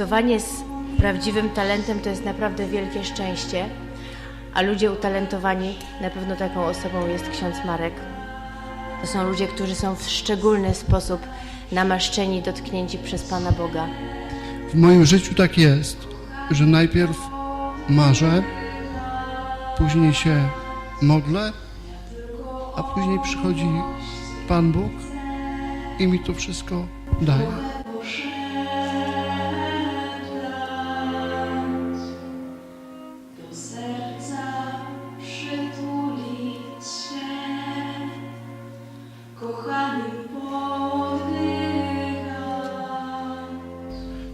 Obcowanie z prawdziwym talentem to jest naprawdę wielkie szczęście, a ludzie utalentowani, na pewno taką osobą jest ksiądz Marek. To są ludzie, którzy są w szczególny sposób namaszczeni, dotknięci przez Pana Boga. W moim życiu tak jest, że najpierw marzę, później się modlę, a później przychodzi Pan Bóg i mi to wszystko daje.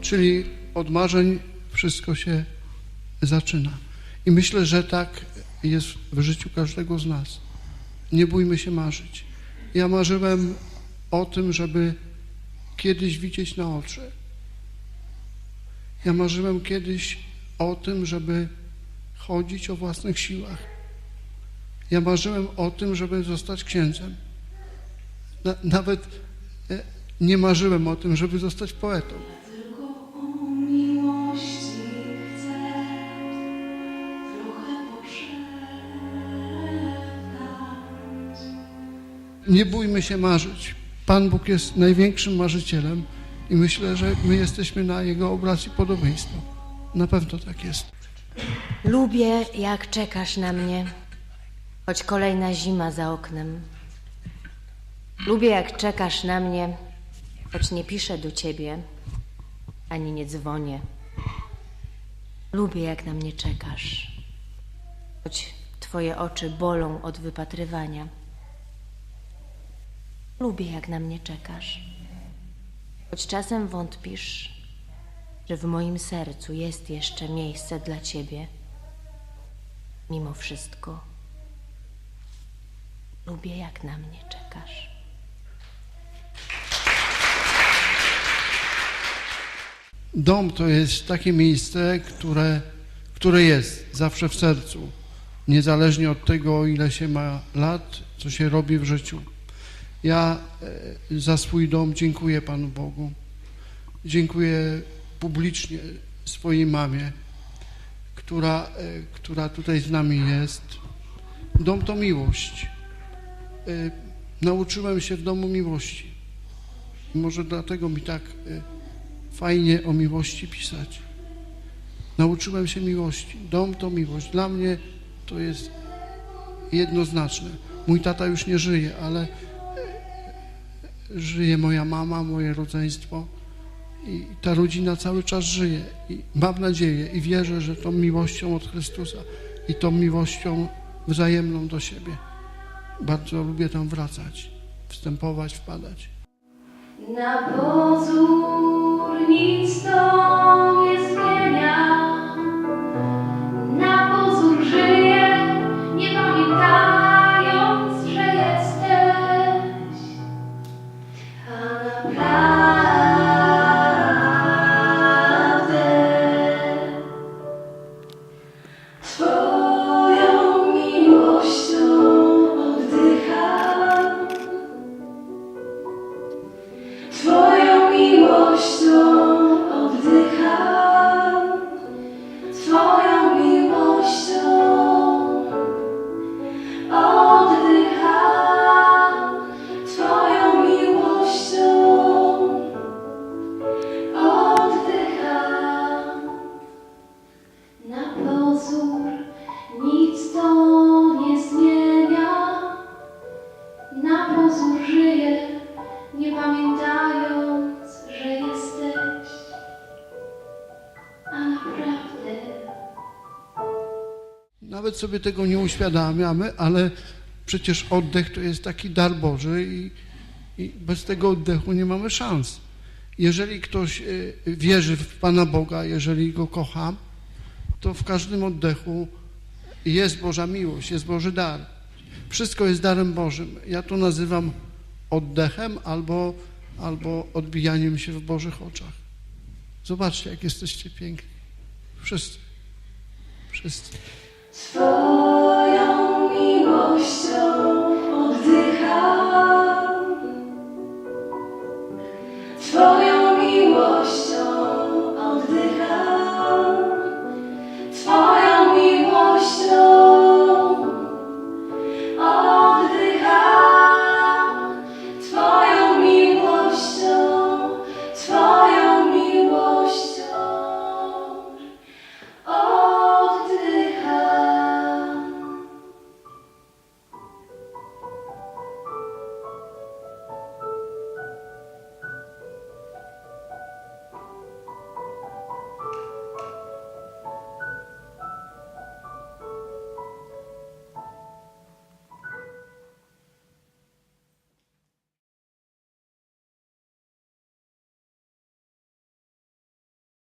Czyli od marzeń wszystko się zaczyna. I myślę, że tak jest w życiu każdego z nas. Nie bójmy się marzyć. Ja marzyłem o tym, żeby kiedyś widzieć na oczy. Ja marzyłem kiedyś o tym, żeby chodzić o własnych siłach. Ja marzyłem o tym, żeby zostać księdzem. Na, nawet e, nie marzyłem o tym, żeby zostać poetą. Nie bójmy się marzyć. Pan Bóg jest największym marzycielem i myślę, że my jesteśmy na Jego obraz i podobieństwo. Na pewno tak jest. Lubię, jak czekasz na mnie, choć kolejna zima za oknem. Lubię, jak czekasz na mnie, choć nie piszę do ciebie, ani nie dzwonię. Lubię, jak na mnie czekasz, choć twoje oczy bolą od wypatrywania. Lubię, jak na mnie czekasz, choć czasem wątpisz, że w moim sercu jest jeszcze miejsce dla ciebie. Mimo wszystko, lubię, jak na mnie czekasz. Dom to jest takie miejsce, które, które jest zawsze w sercu, niezależnie od tego, ile się ma lat, co się robi w życiu. Ja e, za swój dom dziękuję Panu Bogu. Dziękuję publicznie swojej mamie, która, e, która tutaj z nami jest. Dom to miłość. E, Nauczyłem się w domu miłości. Może dlatego mi tak fajnie o miłości pisać. Nauczyłem się miłości. Dom to miłość. Dla mnie to jest jednoznaczne. Mój tata już nie żyje, ale żyje moja mama, moje rodzeństwo i ta rodzina cały czas żyje. I mam nadzieję i wierzę, że tą miłością od Chrystusa i tą miłością wzajemną do siebie bardzo lubię tam wracać, wstępować, wpadać. Na A Nawet sobie tego nie uświadamiamy, ale przecież oddech to jest taki dar Boży i, i bez tego oddechu nie mamy szans. Jeżeli ktoś y, wierzy w Pana Boga, jeżeli Go kocha, to w każdym oddechu jest Boża miłość, jest Boży dar. Wszystko jest darem Bożym. Ja to nazywam oddechem albo, albo odbijaniem się w Bożych oczach. Zobaczcie, jak jesteście piękni. Wszyscy. Wszyscy. So